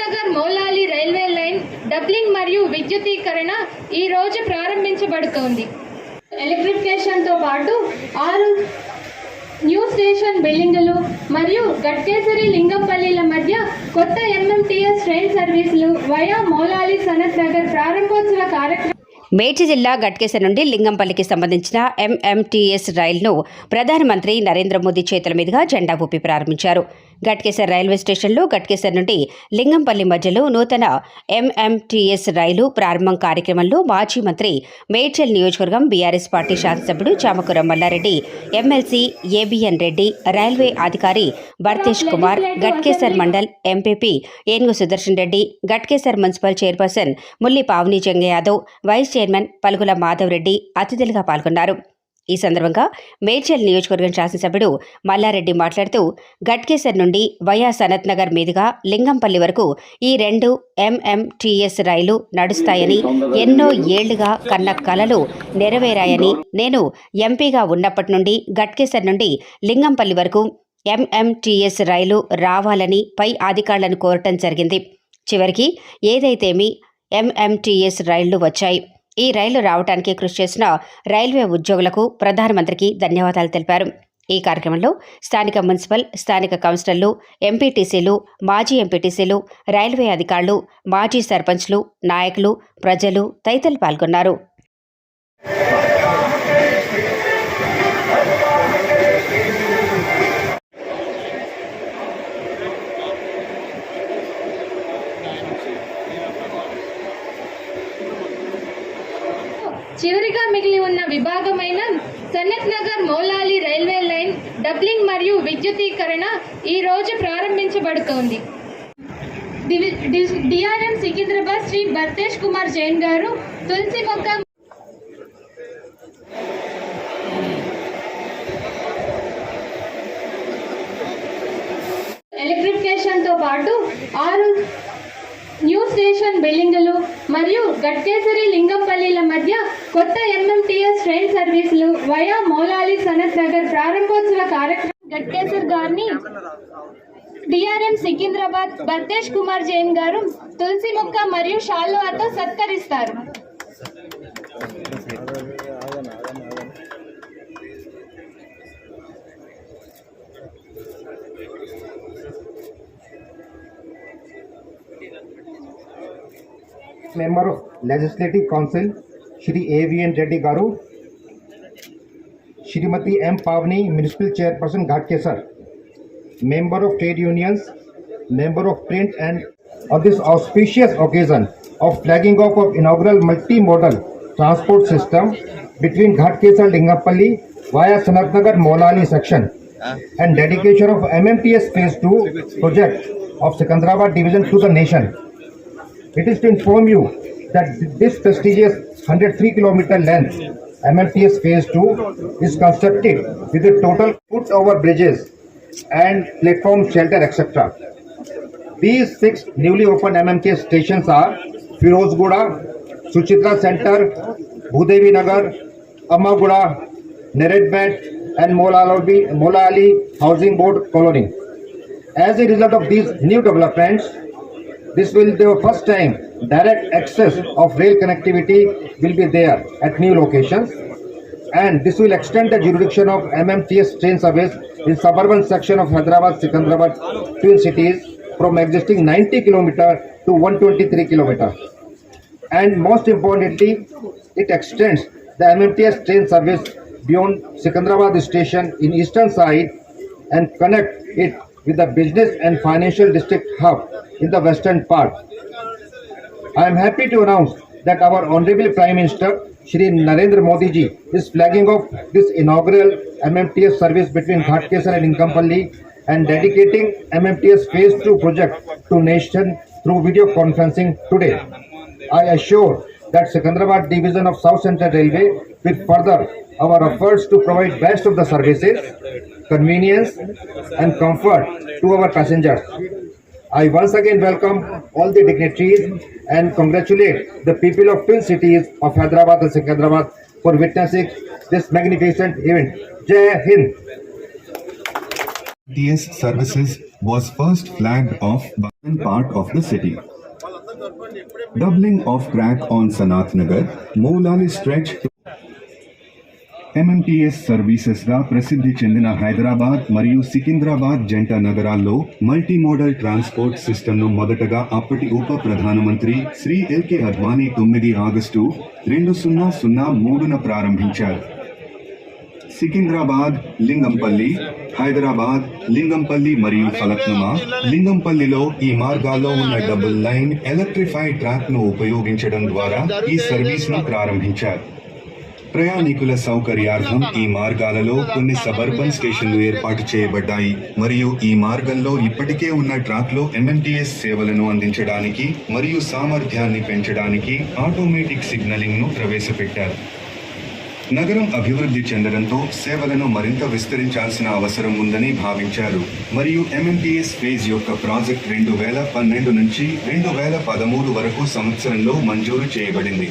Nagar Moulali railway line doubling మరియు విద్యుదీకరణ ఈ రోజు ప్రారంభించబడుతోంది. ఎలక్ట్రిఫికేషన్తో పాటు ఆరు న్యూ స్టేషన్ బిల్డింగులు మరియు గట్కేసరి లింగంపల్లిల మధ్య కొత్త ఎంఎంటీఎస్ ట్రైన్ సర్వీసులు వయా మౌలాలి సనత్ నగర్ ప్రారంభోత్సవ కార్యక్రమం మేడ్చి జిల్లా గట్కేసర్ నుండి లింగంపల్లికి సంబంధించిన ఎంఎంటీఎస్ రైలును ప్రధానమంత్రి నరేంద్ర మోదీ చేతుల మీదుగా జెండా ఊపి ప్రారంభించారు. గట్కేసర్ రైల్వే స్టేషన్లో గట్కేసర్ నుండి లింగంపల్లి మధ్యలో నూతన ఎంఎంటీఎస్ రైలు ప్రారంభం కార్యక్రమంలో మాజీ మంత్రి మేడ్చల్ నియోజకవర్గం బీఆర్ఎస్ పార్టీ శాసనసభ్యుడు Chamakura Mallareddy MLC ABN Reddy railway అధికారి Bhartesh Kumar Ghatkesar mandal MPP Enugu Sudarshan Reddy Ghatkesar municipal chairperson Mulli Pavani Janga Yadav vice chairman Palugula Madhav Reddy అతిథులుగా పాల్గొన్నారు. ఈ సందర్భంగా మేడ్చల్ నియోజకవర్గం శాసనసభ్యుడు మల్లారెడ్డి మాట్లాడుతూ గట్కేసర్ నుండి వయా సనత్ నగర్ మీదుగా లింగంపల్లి వరకు ఈ రెండు ఎంఎంటీఎస్ రైలు నడుస్తాయని ఎన్నో ఏళ్ళుగా కన్న కలలు నెరవేరాయని నేను ఎంపీగా ఉన్నప్పటి నుండి గట్కేసర్ నుండి లింగంపల్లి వరకు ఎంఎంటీఎస్ రైలు రావాలని పై అధికారులను కోరటం జరిగింది. చివరికి ఏదైతేమి ఎంఎంటీఎస్ రైళ్ళు వచ్చాయి. ఈ రైలు రావడానికి కృషి చేసిన రైల్వే ఉద్యోగులకు ప్రధానమంత్రికి ధన్యవాదాలు తెలిపారు. ఈ కార్యక్రమంలో స్థానిక మున్సిపల్ స్థానిక కౌన్సిలర్లు ఎంపీటీసీలు మాజీ ఎంపీటీసీలు రైల్వే అధికారులు మాజీ సర్పంచ్లు నాయకులు ప్రజలు తదితరులు పాల్గొన్నారు. విభాగమైన Sanath Nagar Moulali railway line doubling మరియు విద్యుదీకరణ ఈ రోజు ప్రారంభించబడుతోంది. డిఆర్ఎం సికింద్రాబాద్ శ్రీ భర్తేష్ కుమార్ జైన్ గారు తులసి మొక్క ఎలక్ట్రిఫికేషన్తో పాటు ఆరు స్టేషన్ బిల్డింగులు మరియు గట్కేసరి లింగంపల్లిల మధ్య కొత్త ఎంఎంటీఎస్ ట్రైన్ సర్వీసులు వయా మౌలాలి సనత్ నగర్ ప్రారంభోత్సవ కార్యక్రమం గట్కేసర్ గారిని డిఆర్ఎం సికింద్రాబాద్ భర్తేష్ కుమార్ జైన్ గారు తులసి మొక్క మరియు షాల్వాతో సత్కరిస్తారు. Member of Legislative Council, Shri A.V.N. Reddy Garu, Shrimati M. Pavni, Municipal Chairperson, Ghatkesar, member of trade unions, member of print and on this auspicious occasion of flagging off of inaugural multimodal transport system between Ghatkesar Lingapalli via Sanatnagar Molani section and dedication of MMTS Phase 2 project of Secunderabad division to the nation. It is to inform you that this prestigious 103 kilometer length MMTS Phase 2 is constructed with a total foot over bridges and platform shelter etc. These six newly opened MMTS stations are Firozguda, Suchitra Center, Bhudevi Nagar, Ammaguda, Neredmet and Molali, Molali Housing Board Colony. As a result of these new developments, this will be the first time direct access of rail connectivity will be there at new locations and this will extend the jurisdiction of MMTS train service in suburban section of Hyderabad, Secunderabad twin cities from existing 90 kilometer to 123 kilometer. And most importantly, it extends the MMTS train service beyond Secunderabad station in eastern side and connect it with the business and financial district hub in the western part. I am happy to announce that our Honorable Prime Minister Shri Narendra Modi ji is flagging off this inaugural MMTS service between Ghatkesar and Inkampalli and dedicating MMTS Phase 2 project to nation through video conferencing today. I assure that Secunderabad Division of South Central Railway will further our efforts to provide best of the services, convenience and comfort to our passengers. I once again welcome all the dignitaries and congratulate the people of twin cities of Hyderabad and Secunderabad for witnessing this magnificent event. Jai Hind! TS services was first flagged off by part of the city. Doubling of crack on Sanath Nagar, Moulali stretch MMTS సర్వీసెస్గా ప్రసిద్ధి చెందిన హైదరాబాద్ మరియు సికింద్రాబాద్ జంట నగరాల్లో multi modal transport సిస్టమ్ను మొదటగా అప్పటి ఉప ప్రధానమంత్రి శ్రీ ఎల్కే అద్వానీ తొమ్మిది ఆగస్టు రెండు సున్నా సున్నా మూడున ప్రారంభించారు. సికింద్రాబాద్ లింగంపల్లి హైదరాబాద్ లింగంపల్లి మరియు ఫలక్నుమా లింగంపల్లిలో ఈ మార్గాల్లో ఉన్న డబుల్ లైన్ ఎలక్ట్రిఫైడ్ ట్రాక్ను ఉపయోగించడం ద్వారా ఈ సర్వీస్ను ప్రారంభించారు. ప్రయాణికుల సౌకర్యార్థం ఈ మార్గాలలో కొన్ని సబర్బన్ స్టేషన్లు ఏర్పాటు చేయబడ్డాయి. మరియు ఈ మార్గంలో ఇప్పటికే ఉన్న ట్రాక్లో ఎంఎన్టీఎస్ సేవలను అందించడానికి మరియు సామర్థ్యాన్ని పెంచడానికి ఆటోమేటిక్ సిగ్నలింగ్ను ప్రవేశపెట్టారు. నగరం అభివృద్ధి చెందడంతో సేవలను మరింత విస్తరించాల్సిన అవసరం ఉందని భావించారు. మరియు ఎంఎంటీఎస్ ఫేజ్ యొక్క ప్రాజెక్ట్ రెండు వేల పన్నెండు నుంచి రెండు వేల పదమూడు వరకు సంవత్సరంలో మంజూరు చేయబడింది.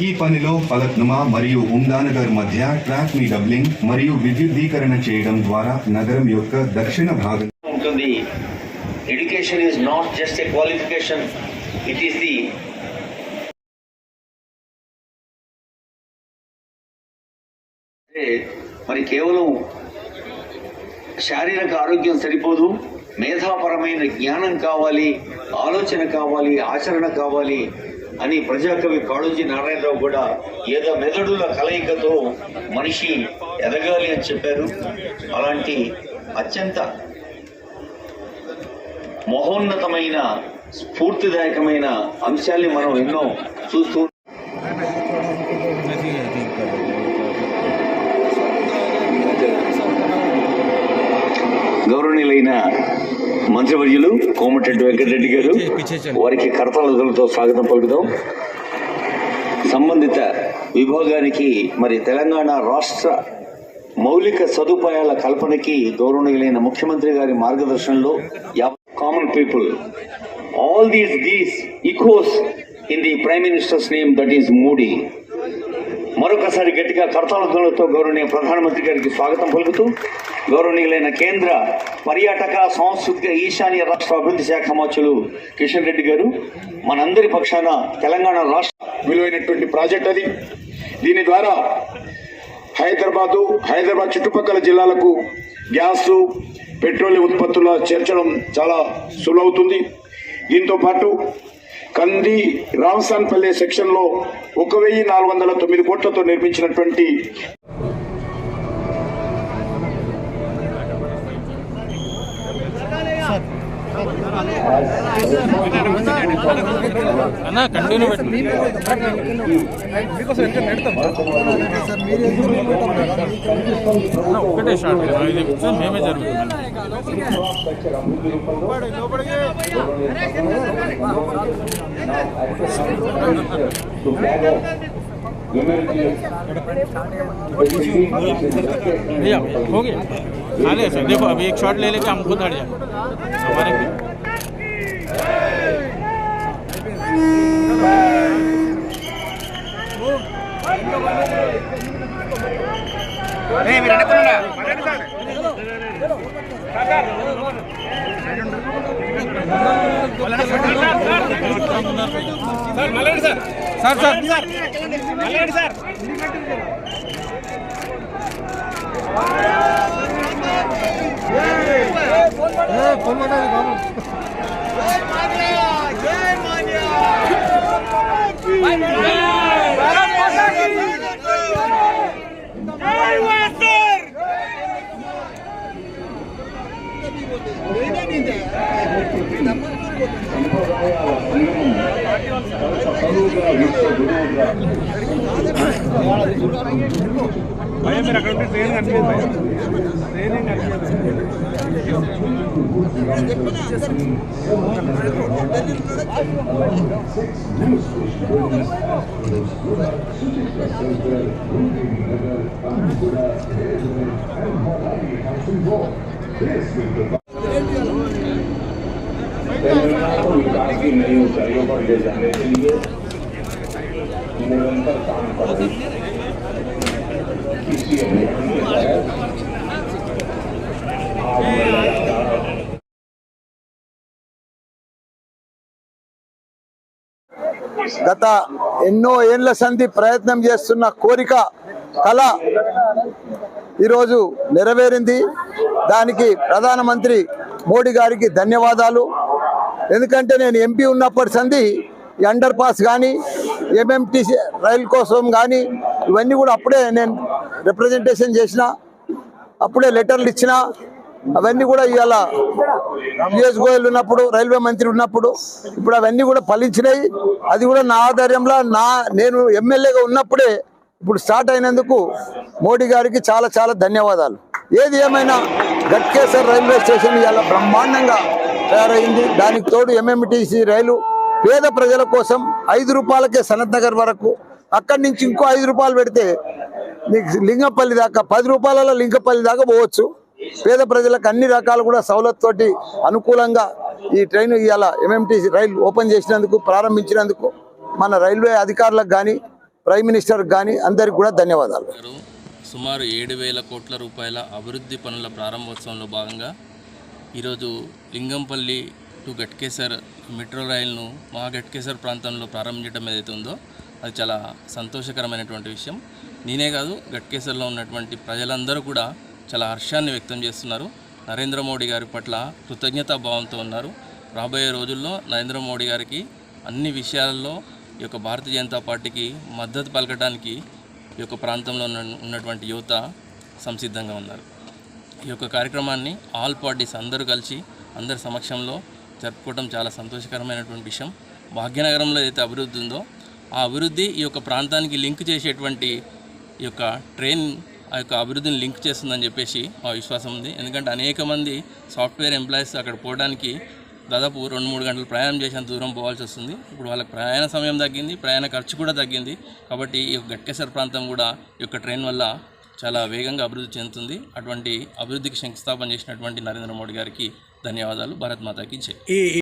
ఈ పనిలో ఫలక్నుమా మరియు ఉందానగర్ మధ్య ట్రాక్ని డబ్లింగ్ మరియు విద్యుద్దీకరణ చేయడం ద్వారా నగరం యొక్క దక్షిణ భాగం ఉంటుంది. Education is not just a qualification it is the మరి కేవలం శారీరక ఆరోగ్యం సరిపోదు మేధాపరమైన జ్ఞానం కావాలి ఆలోచన కావాలి ఆచరణ కావాలి అని ప్రజాకవి కాళోజీ నారాయణరావు కూడా ఏదో మెదడుల కలయికతో మనిషి ఎదగాలి అని చెప్పారు. అలాంటి అత్యంత మహోన్నతమైన స్ఫూర్తిదాయకమైన అంశాల్ని మనం ఎన్నో చూస్తూ గౌరవనీయులైన మంత్రివర్యులు కోమటిరెడ్డి వెంకటరెడ్డి గారు వారికి కరతాళతో స్వాగతం పలుకుదాం. సంబంధిత విభాగానికి మరి తెలంగాణ రాష్ట్ర మౌలిక సదుపాయాల కల్పనకి గౌరవనీయులైన ముఖ్యమంత్రి గారి మార్గదర్శనంలో common people all these these echoes in the prime minister's name that is Modi మరొకసారి గట్టిగా కర్తాలతో గౌరవనీయ ప్రధానమంత్రి గారికి స్వాగతం పలుకుతూ గౌరవనీయులైన కేంద్ర పర్యాటక సాంస్కృతిక ఈశాన్య రాష్ట్ర అభివృద్ధి శాఖ మంత్రులు కిషన్ రెడ్డి గారు మనందరి పక్షాన తెలంగాణ రాష్ట్ర విలువైనటువంటి ప్రాజెక్ట్ అది. దీని ద్వారా హైదరాబాదు హైదరాబాద్ చుట్టుపక్కల జిల్లాలకు గ్యాస్ పెట్రోలియం ఉత్పత్తుల చేర్చడం చాలా సులువుతుంది. దీంతో పాటు కంది రామసాన్పల్లె సెక్షన్లో ఒక వెయ్యి నాలుగు వందల తొమ్మిది కోట్లతో నిర్మించినటువంటి అన్న కంటిన్యూ పెట్టండి అన్న, ఒకటే షాట్ ఇది ఇది చెప్తే మేమే జరుగుతుంది भैया हो गया हाँ ले सर देखो अभी एक शॉट ले लेके हम खुद हट जाए हमारे సార్ సార్ భయం మీరు అక్కడ ఉంటే ట్రైన్ కనిపించదు ట్రైన్ కనిపించదు. विकास की नई ऊंचाइयों पर ले जाने के लिए निरंतर काम कर रही इसी अभियान के तहत గత ఎన్నో ఏళ్ళ సంధి ప్రయత్నం చేస్తున్న కోరిక కళ ఈరోజు నెరవేరింది. దానికి ప్రధానమంత్రి మోడీ గారికి ధన్యవాదాలు. ఎందుకంటే నేను ఎంపీ ఉన్నప్పటి సంధి ఈ అండర్ పాస్ కానీ ఎంఎంటీసీ రైలు కోసం కానీ ఇవన్నీ కూడా అప్పుడే నేను రిప్రజెంటేషన్ చేసిన అప్పుడే లెటర్లు ఇచ్చిన అవన్నీ కూడా ఇవాళ పిఎస్ గోయల్ ఉన్నప్పుడు రైల్వే మంత్రి ఉన్నప్పుడు ఇప్పుడు అవన్నీ కూడా ఫలించినాయి. అది కూడా నా ఆధ్వర్యంలో నా నేను ఎమ్మెల్యేగా ఉన్నప్పుడే ఇప్పుడు స్టార్ట్ అయినందుకు మోడీ గారికి చాలా చాలా ధన్యవాదాలు. ఏది ఏమైనా గట్కేశ్వర్ రైల్వే స్టేషన్ ఇలా బ్రహ్మాండంగా తయారైంది. దానికి తోడు ఎంఎంటీసీ రైలు పేద ప్రజల కోసం ఐదు రూపాయలకే సనత్ నగర్ వరకు అక్కడి నుంచి ఇంకో ఐదు రూపాయలు పెడితే నీకు లింగపల్లి దాకా పది రూపాయలలో లింగపల్లి దాకా పోవచ్చు. పేద ప్రజలకు అన్ని రకాలు కూడా సవలత్తోటి అనుకూలంగా ఈ ట్రైన్ ఇవాళ ఎంఎంటీసీ రైలు ఓపెన్ చేసినందుకు ప్రారంభించినందుకు మన రైల్వే అధికారులకు కానీ ప్రైమ్ మినిస్టర్కి కానీ అందరికి కూడా ధన్యవాదాలు. గారు సుమారు ఏడు వేల కోట్ల రూపాయల అభివృద్ధి పనుల ప్రారంభోత్సవంలో భాగంగా ఈరోజు లింగంపల్లి టు గట్కేసర్ మెట్రో రైలును మా గట్కేసర్ ప్రాంతంలో ప్రారంభించడం ఏదైతే ఉందో అది చాలా సంతోషకరమైనటువంటి విషయం. నేనే కాదు గట్కేసర్లో ఉన్నటువంటి ప్రజలందరూ కూడా చాలా హర్షాన్ని వ్యక్తం చేస్తున్నారు. నరేంద్ర మోడీ గారి పట్ల కృతజ్ఞతా భావంతో ఉన్నారు. రాబోయే రోజుల్లో నరేంద్ర మోడీ గారికి అన్ని విషయాలలో ఈ యొక్క భారతీయ జనతా పార్టీకి మద్దతు పలకడానికి ఈ యొక్క ప్రాంతంలో ఉన్న ఉన్నటువంటి యువత సంసిద్ధంగా ఉన్నారు. ఈ యొక్క కార్యక్రమాన్ని ఆల్ పార్టీస్ అందరూ కలిసి అందరి సమక్షంలో జరుపుకోవడం చాలా సంతోషకరమైనటువంటి విషయం. భాగ్యనగరంలో ఏదైతే అభివృద్ధి ఉందో ఆ అభివృద్ధి ఈ యొక్క ప్రాంతానికి లింక్ చేసేటువంటి ఈ యొక్క ట్రైన్ ఆ యొక్క అభివృద్ధిని లింక్ చేస్తుందని చెప్పేసి మా విశ్వాసం ఉంది. ఎందుకంటే అనేక మంది సాఫ్ట్వేర్ ఎంప్లాయీస్ అక్కడ పోవడానికి దాదాపు రెండు మూడు గంటలు ప్రయాణం చేసేంత దూరం పోవాల్సి వస్తుంది. ఇప్పుడు వాళ్ళకి ప్రయాణ సమయం తగ్గింది ప్రయాణ ఖర్చు కూడా తగ్గింది. కాబట్టి ఈ యొక్క గట్కేసర్ ప్రాంతం కూడా ఈ యొక్క ట్రైన్ వల్ల చాలా వేగంగా అభివృద్ధి చెందుతుంది. అటువంటి అభివృద్ధికి శంకుస్థాపన చేసినటువంటి నరేంద్ర మోడీ గారికి ధన్యవాదాలు. భారత్ మాతాకి జై.